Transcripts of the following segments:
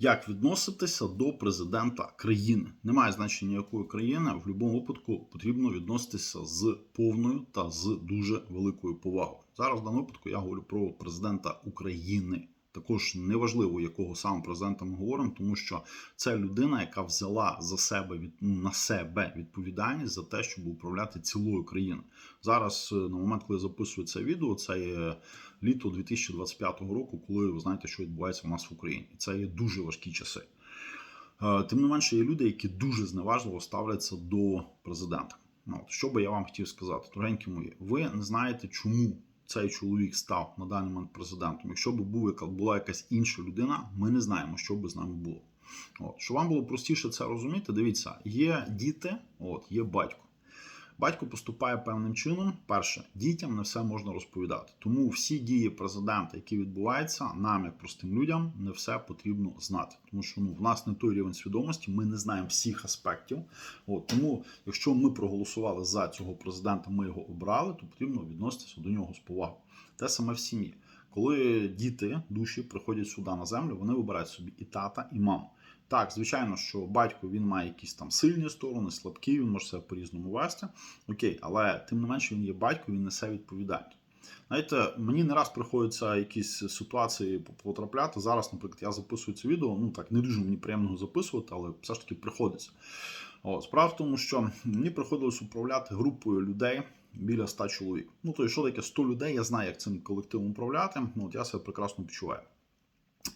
Як відноситися до президента країни? Немає значення якої країни. В будь-якому випадку потрібно відноситися з повною та з дуже великою повагою. Зараз в даному випадку я говорю про президента України. Також неважливо, якого саме президента ми говоримо, тому що це людина, яка взяла за себе від ну, на себе відповідальність за те, щоб управляти цілою країною. Зараз, е, на момент, коли я записую це відео, це є літо 2025 року, коли ви знаєте, що відбувається у нас в Україні. Це є дуже важкі часи. Е, Тим не менше, є люди, які дуже зневажливо ставляться до президента. Ну, от, що би я вам хотів сказати, дорогенькі мої, ви не знаєте, чому цей чоловік став на даний момент президентом. Якщо б був була якась інша людина, ми не знаємо, що би з нами було. От, щоб вам було простіше це розуміти, дивіться, є діти, от, є батько. Батько поступає певним чином. Перше, дітям не все можна розповідати. Тому всі дії президента, які відбуваються, нам, як простим людям, не все потрібно знати. Тому що ну, в нас не той рівень свідомості, ми не знаємо всіх аспектів. От, тому, якщо ми проголосували за цього президента, ми його обрали, то потрібно відноситися до нього з повагою. Те саме в сім'ї. Коли діти, душі приходять сюди на землю, вони вибирають собі і тата, і маму. Так, звичайно, що батько він має якісь там сильні сторони, слабкі, він може себе по-різному вести. Окей, але тим не менше він є батько, він несе відповідальність. Знаєте, мені не раз приходиться якісь ситуації потрапляти. Зараз, наприклад, я записую це відео. Ну так не дуже мені приємно записувати, але все ж таки приходиться. О, справа в тому, що мені приходилось управляти групою людей біля 100 чоловік. Ну то що таке 100 людей, я знаю, як цим колективом управляти. Ну от я себе прекрасно почуваю.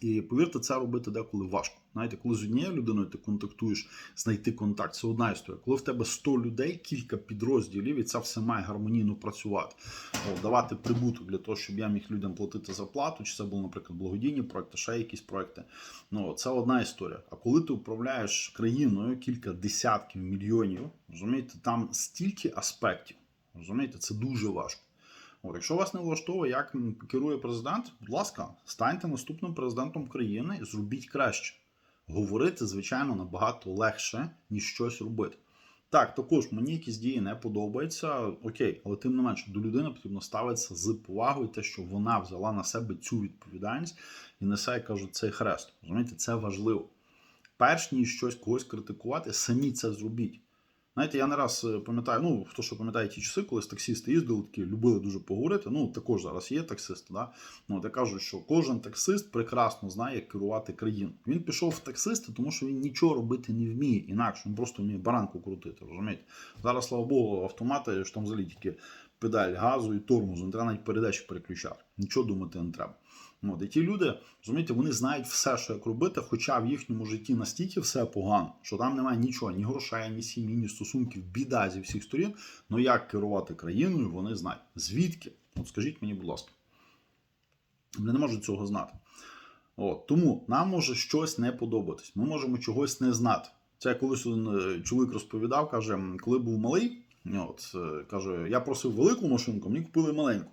І повірте, це робити деколи важко. Знаєте, коли з однією людиною ти контактуєш, знайти контакт, це одна історія. Коли в тебе 100 людей, кілька підрозділів, і це все має гармонійно працювати, О, давати прибуток для того, щоб я міг людям платити зарплату, чи це були, наприклад, благодійні проекти, ще якісь проекти. Ну це одна історія. А коли ти управляєш країною кілька десятків мільйонів, розумієте, там стільки аспектів. Розумієте, це дуже важко. От, якщо вас не влаштовує, як керує президент, будь ласка, станьте наступним президентом країни зробіть краще. Говорити, звичайно, набагато легше, ніж щось робити. Так, також мені якісь дії не подобаються, окей, але тим не менше до людини потрібно ставитися з повагою, те, що вона взяла на себе цю відповідальність і несе, як кажуть, цей хрест. Розумієте, це важливо. Перш ніж щось когось критикувати, самі це зробіть. Знаєте, я не раз пам'ятаю, ну хто що пам'ятає ті часи, коли таксисти їздили, такі любили дуже поговорити. Ну також зараз є таксисти. Да? Ну, я кажу, що кожен таксист прекрасно знає, як керувати країною. Він пішов в таксисти, тому що він нічого робити не вміє інакше. Він просто вміє баранку крутити. розумієте? Зараз, слава Богу, автомати що там взагалі тільки педаль газу і тормозу, не треба навіть передачі переключати. Нічого думати не треба. От, і ті люди, розумієте, вони знають все, що як робити, хоча в їхньому житті настільки все погано, що там немає нічого, ні грошей, ні сім'ї, ні стосунків, біда зі всіх сторін. Ну як керувати країною, вони знають. Звідки? От скажіть мені, будь ласка. Вони не можуть цього знати. От, Тому нам може щось не подобатись. Ми можемо чогось не знати. Це колись один чоловік розповідав, каже, коли був малий, от, каже, я просив велику машинку, мені купили маленьку.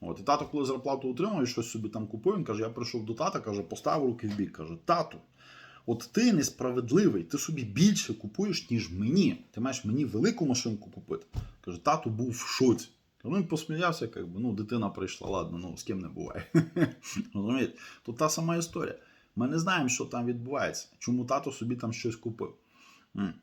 От, І тато, коли зарплату отримав і щось собі там купив, він каже: я прийшов до тата, каже, поставив руки в бік. Каже, тату, от ти несправедливий, ти собі більше купуєш, ніж мені. Ти маєш мені велику машинку купити. Каже, тато був в шоці. Ну, він посміявся, як би, ну, дитина прийшла, ладно, ну з ким не буває. Розумієте? Тут та сама історія. Ми не знаємо, що там відбувається, чому тато собі там щось купив.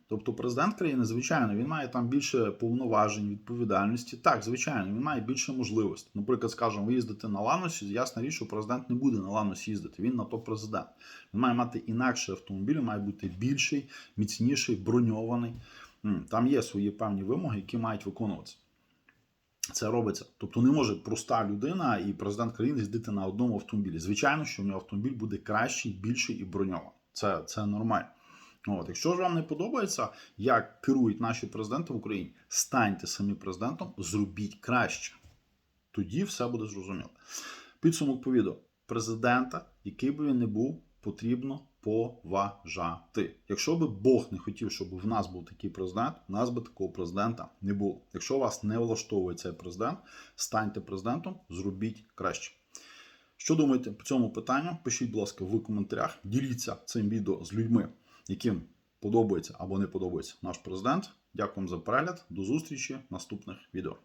Тобто президент країни, звичайно, він має там більше повноважень, відповідальності. Так, звичайно, він має більше можливостей. Наприклад, скажемо, ви їздите на Ланосі, ясна річ, що президент не буде на Ланосі їздити. Він на то президент. Він має мати інакший автомобіль, має бути більший, міцніший, броньований. Там є свої певні вимоги, які мають виконуватися. Це робиться. Тобто не може проста людина і президент країни їздити на одному автомобілі. Звичайно, що в нього автомобіль буде кращий, більший і броньований. Це, Це нормально. От, Якщо ж вам не подобається, як керують наші президенти в Україні, станьте самі президентом, зробіть краще. Тоді все буде зрозуміло. Підсумок по. Президента, який би він не був, потрібно поважати. Якщо би Бог не хотів, щоб в нас був такий президент, у нас би такого президента не було. Якщо вас не влаштовує цей президент, станьте президентом, зробіть краще. Що думаєте по цьому питанню? Пишіть, будь ласка, в коментарях. Діліться цим відео з людьми яким подобається або не подобається наш президент. Дякую за перегляд. До зустрічі в наступних відео.